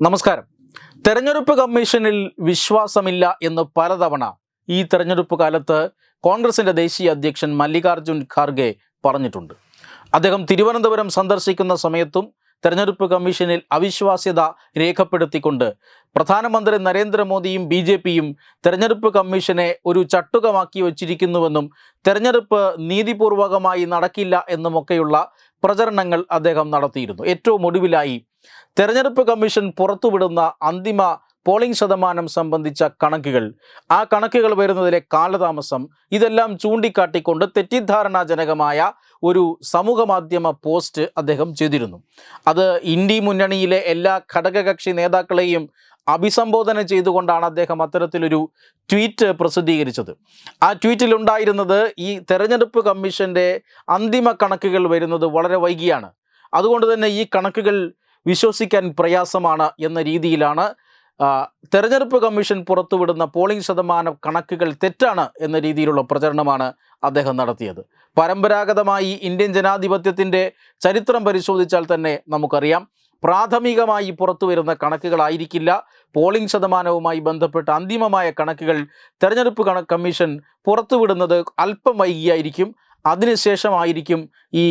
നമസ്കാരം. തെരഞ്ഞെടുപ്പ് കമ്മീഷനിൽ വിശ്വാസമില്ല എന്ന് പലതവണ ഈ തെരഞ്ഞെടുപ്പ് കാലത്ത് കോൺഗ്രസിന്റെ ദേശീയ അധ്യക്ഷൻ മല്ലികാർജുൻ ഖാർഗെ പറഞ്ഞിട്ടുണ്ട്. അദ്ദേഹം തിരുവനന്തപുരം സന്ദർശിക്കുന്ന സമയത്തും തെരഞ്ഞെടുപ്പ് കമ്മീഷനിൽ അവിശ്വാസ്യത രേഖപ്പെടുത്തിക്കൊണ്ട് പ്രധാനമന്ത്രി നരേന്ദ്രമോദിയും ബി ജെ പിയും തെരഞ്ഞെടുപ്പ് കമ്മീഷനെ ഒരു ചട്ടുകമാക്കി വച്ചിരിക്കുന്നുവെന്നും തെരഞ്ഞെടുപ്പ് നീതിപൂർവകമായി നടക്കില്ല എന്നുമൊക്കെയുള്ള പ്രചരണങ്ങൾ അദ്ദേഹം നടത്തിയിരുന്നു. ഏറ്റവും ഒടുവിലായി തെരഞ്ഞെടുപ്പ് കമ്മീഷൻ പുറത്തുവിടുന്ന അന്തിമ പോളിംഗ് ശതമാനം സംബന്ധിച്ച കണക്കുകൾ. ആ കണക്കുകൾ വരുന്നതിലെ കാലതാമസം ഇതെല്ലാം ചൂണ്ടിക്കാട്ടിക്കൊണ്ട് തെറ്റിദ്ധാരണാജനകമായ ഒരു സമൂഹ മാധ്യമ പോസ്റ്റ് അദ്ദേഹം ചെയ്തിരുന്നു. അത് ഇന്ത്യ മുന്നണിയിലെ എല്ലാ ഘടകകക്ഷി നേതാക്കളെയും അഭിസംബോധന ചെയ്തുകൊണ്ടാണ് അദ്ദേഹം അത്തരത്തിലൊരു ട്വീറ്റ് പ്രസിദ്ധീകരിച്ചത്. ആ ട്വീറ്റിലുണ്ടായിരുന്നത് ഈ തെരഞ്ഞെടുപ്പ് കമ്മീഷന്റെ അന്തിമ കണക്കുകൾ വരുന്നത് വളരെ വൈകിയാണ്. അതുകൊണ്ട് തന്നെ ഈ കണക്കുകൾ വിശ്വസിക്കാൻ പ്രയാസമാണ് എന്ന രീതിയിലാണ് തെരഞ്ഞെടുപ്പ് കമ്മീഷൻ പുറത്തുവിടുന്ന പോളിംഗ് ശതമാനം കണക്കുകൾ തെറ്റാണ് എന്ന രീതിയിലുള്ള പ്രചരണമാണ് അദ്ദേഹം നടത്തിയത്. പരമ്പരാഗതമായി ഇന്ത്യൻ ജനാധിപത്യത്തിന്റെ ചരിത്രം പരിശോധിച്ചാൽ തന്നെ നമുക്കറിയാം പ്രാഥമികമായി പുറത്തു വരുന്ന കണക്കുകളായിരിക്കില്ല. പോളിംഗ് ശതമാനവുമായി ബന്ധപ്പെട്ട അന്തിമമായ കണക്കുകൾ തെരഞ്ഞെടുപ്പ് കണ കമ്മീഷൻ പുറത്തുവിടുന്നത് അല്പം വൈകിയായിരിക്കും. അതിനുശേഷമായിരിക്കും ഈ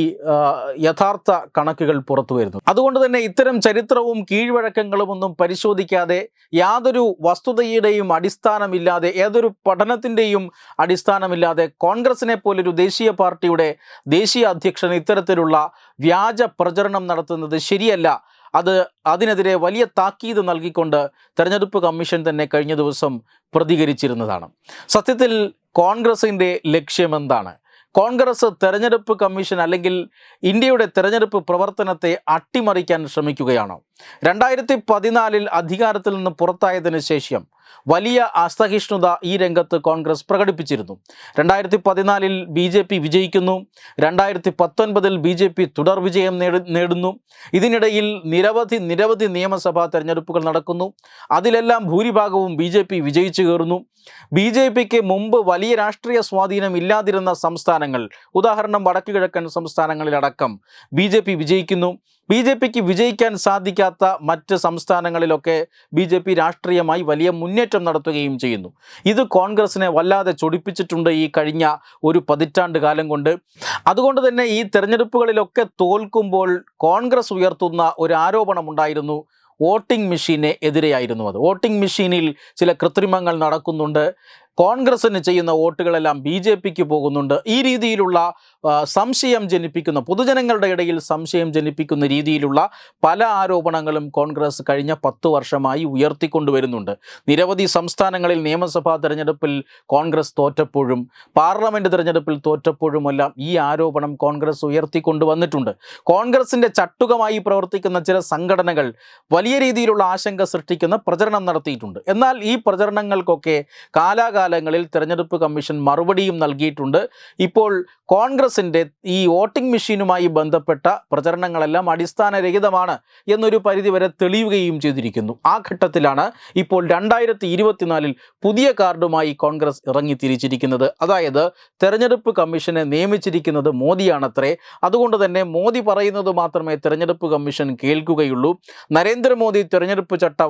യഥാർത്ഥ കണക്കുകൾ പുറത്തു വരുന്നത്. അതുകൊണ്ട് തന്നെ ഇത്തരം ചരിത്രവും കീഴ്വഴക്കങ്ങളും ഒന്നും പരിശോധിക്കാതെ യാതൊരു വസ്തുതയുടെയും അടിസ്ഥാനമില്ലാതെ ഏതൊരു പഠനത്തിന്റെയും അടിസ്ഥാനമില്ലാതെ കോൺഗ്രസിനെ പോലൊരു ദേശീയ പാർട്ടിയുടെ ദേശീയ അധ്യക്ഷൻ ഇത്തരത്തിലുള്ള വ്യാജ പ്രചരണം നടത്തുന്നത് ശരിയല്ല. അത് അതിനെതിരെ വലിയ താക്കീത് നൽകിക്കൊണ്ട് തെരഞ്ഞെടുപ്പ് കമ്മീഷൻ തന്നെ കഴിഞ്ഞ ദിവസം പ്രതികരിച്ചിരുന്നതാണ്. സത്യത്തിൽ കോൺഗ്രസിന്റെ ലക്ഷ്യമെന്താണ്? കോൺഗ്രസ് തെരഞ്ഞെടുപ്പ് കമ്മീഷൻ അല്ലെങ്കിൽ ഇന്ത്യയുടെ തെരഞ്ഞെടുപ്പ് പ്രവർത്തനത്തെ അട്ടിമറിക്കാൻ ശ്രമിക്കുകയാണോ. രണ്ടായിരത്തി പതിനാലിൽ അധികാരത്തിൽ നിന്ന് പുറത്തായതിനു ശേഷം വലിയ അസഹിഷ്ണുത ഈ രംഗത്ത് കോൺഗ്രസ് പ്രകടിപ്പിച്ചിരുന്നു. രണ്ടായിരത്തി പതിനാലിൽ ബി ജെ പി വിജയിക്കുന്നു. രണ്ടായിരത്തി പത്തൊൻപതിൽ ബി ജെ പി തുടർ വിജയം നേടി നേടുന്നു. ഇതിനിടയിൽ നിരവധി നിരവധി നിയമസഭാ തെരഞ്ഞെടുപ്പുകൾ നടക്കുന്നു. അതിലെല്ലാം ഭൂരിഭാഗവും ബി ജെ പി വിജയിച്ചു കയറുന്നു. ബി ജെ പിക്ക് മുമ്പ് വലിയ രാഷ്ട്രീയ സ്വാധീനം ഇല്ലാതിരുന്ന സംസ്ഥാനങ്ങൾ ഉദാഹരണം വടക്കു കിഴക്കൻ സംസ്ഥാനങ്ങളിലടക്കം ബി ജെ പി വിജയിക്കുന്നു. ബി ജെ പിക്ക് വിജയിക്കാൻ സാധിക്കാത്ത മറ്റ് സംസ്ഥാനങ്ങളിലൊക്കെ ബി ജെ പി രാഷ്ട്രീയമായി വലിയ മുന്നേറ്റം നടത്തുകയും ചെയ്യുന്നു. ഇത് കോൺഗ്രസിനെ വല്ലാതെ ചൊടിപ്പിച്ചിട്ടുണ്ട് ഈ കഴിഞ്ഞ ഒരു പതിറ്റാണ്ട് കാലം കൊണ്ട്. അതുകൊണ്ട് തന്നെ ഈ തെരഞ്ഞെടുപ്പുകളിലൊക്കെ തോൽക്കുമ്പോൾ കോൺഗ്രസ് ഉയർത്തുന്ന ഒരു ആരോപണമുണ്ടായിരുന്നു. വോട്ടിംഗ് മെഷീനെ എതിരെയായിരുന്നു അത്. വോട്ടിംഗ് മെഷീനിൽ ചില കൃത്രിമങ്ങൾ നടക്കുന്നുണ്ട്. കോൺഗ്രസിന് ചെയ്യുന്ന വോട്ടുകളെല്ലാം ബി ജെ പിക്ക് പോകുന്നുണ്ട്. ഈ രീതിയിലുള്ള സംശയം ജനിപ്പിക്കുന്ന പൊതുജനങ്ങളുടെ ഇടയിൽ സംശയം ജനിപ്പിക്കുന്ന രീതിയിലുള്ള പല ആരോപണങ്ങളും കോൺഗ്രസ് കഴിഞ്ഞ പത്ത് വർഷമായി ഉയർത്തിക്കൊണ്ടുവരുന്നുണ്ട് നിരവധി സംസ്ഥാനങ്ങളിൽ നിയമസഭാ തെരഞ്ഞെടുപ്പിൽ കോൺഗ്രസ് തോറ്റപ്പോഴും പാർലമെന്റ് തെരഞ്ഞെടുപ്പിൽ തോറ്റപ്പോഴുമെല്ലാം ഈ ആരോപണം കോൺഗ്രസ് ഉയർത്തിക്കൊണ്ടുവന്നിട്ടുണ്ട് കോൺഗ്രസിന്റെ ചട്ടുകമായി പ്രവർത്തിക്കുന്ന ചില സംഘടനകൾ വലിയ രീതിയിലുള്ള ആശങ്ക സൃഷ്ടിക്കുന്ന പ്രചരണം നടത്തിയിട്ടുണ്ട്. എന്നാൽ ഈ പ്രചരണങ്ങൾക്കൊക്കെ കാലാകാലങ്ങളിൽ തിരഞ്ഞെടുപ്പ് കമ്മീഷൻ മറുപടിയും നൽകിയിട്ടുണ്ട്. ഇപ്പോൾ കോൺഗ്രസിന്റെ ഈ വോട്ടിംഗ് മെഷീനുമായി ബന്ധപ്പെട്ട പ്രചരണങ്ങളെല്ലാം അടിസ്ഥാനരഹിതമാണ് എന്നൊരു പരിധിവരെ തെളിയുകയും ചെയ്തിരിക്കുന്നു. ആ ഘട്ടത്തിലാണ് ഇപ്പോൾ രണ്ടായിരത്തി ഇരുപത്തിനാലിൽ പുതിയ കാർഡുമായി കോൺഗ്രസ് ഇറങ്ങി തിരിച്ചിരിക്കുന്നത് അതായത് തെരഞ്ഞെടുപ്പ് കമ്മീഷനെ നിയമിച്ചിരിക്കുന്നത് മോദിയാണത്രേ. അതുകൊണ്ട് തന്നെ മോദി പറയുന്നത് മാത്രമേ തെരഞ്ഞെടുപ്പ് കമ്മീഷൻ കേൾക്കുകയുള്ളൂ. നരേന്ദ്രമോദി തെരഞ്ഞെടുപ്പ് ചട്ട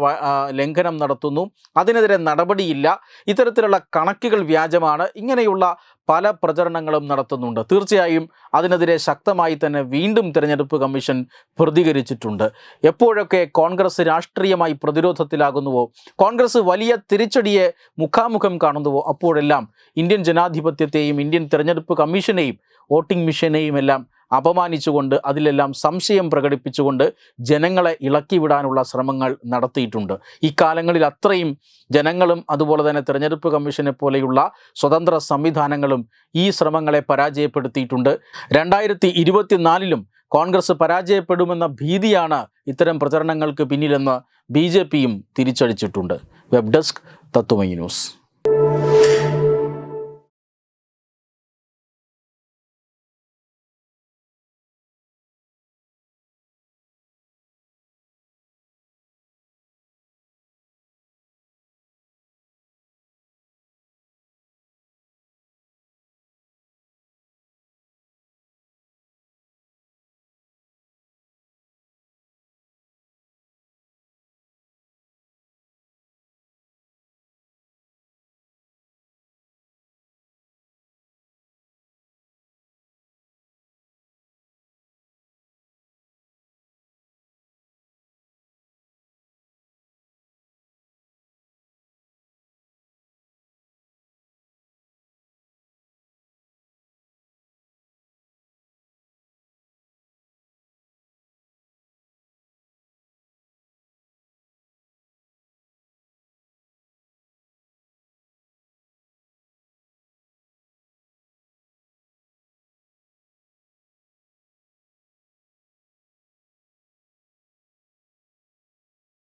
ലംഘനം നടത്തുന്നു. അതിനെതിരെ നടപടിയില്ല. ഇത്തരത്തിലുള്ള കണക്കുകൾ വ്യാജമാണ്. ഇങ്ങനെയുള്ള പല പ്രചരണങ്ങളും നടത്തുന്നുണ്ട്. തീർച്ചയായും അതിനെതിരെ ശക്തമായി തന്നെ വീണ്ടും തിരഞ്ഞെടുപ്പ് കമ്മീഷൻ പ്രതികരിച്ചിട്ടുണ്ട്. എപ്പോഴൊക്കെ കോൺഗ്രസ് രാഷ്ട്രീയമായി പ്രതിരോധത്തിലാകുന്നുവോ കോൺഗ്രസ് വലിയ തിരിച്ചടിയെ മുഖാമുഖം കാണുന്നുവോ അപ്പോഴെല്ലാം ഇന്ത്യൻ ജനാധിപത്യത്തെയും ഇന്ത്യൻ തിരഞ്ഞെടുപ്പ് കമ്മീഷനെയും വോട്ടിംഗ് മിഷനെയും എല്ലാം അപമാനിച്ചുകൊണ്ട് അതിലെല്ലാം സംശയം പ്രകടിപ്പിച്ചുകൊണ്ട് ജനങ്ങളെ ഇളക്കിവിടാനുള്ള ശ്രമങ്ങൾ നടത്തിയിട്ടുണ്ട്. ഇക്കാലങ്ങളിൽ കാലങ്ങളിൽ അത്രയും ജനങ്ങളും അതുപോലെ തന്നെ തെരഞ്ഞെടുപ്പ് കമ്മീഷനെ പോലെയുള്ള സ്വതന്ത്ര സംവിധാനങ്ങളും ഈ ശ്രമങ്ങളെ പരാജയപ്പെടുത്തിയിട്ടുണ്ട്. രണ്ടായിരത്തി ഇരുപത്തിനാലിലും കോൺഗ്രസ് പരാജയപ്പെടുമെന്ന ഭീതിയാണ് ഇത്തരം പ്രചരണങ്ങൾക്ക് പിന്നിലെന്ന് ബി ജെ പിയും തിരിച്ചടിച്ചിട്ടുണ്ട്. Web desk Tatwamayi news.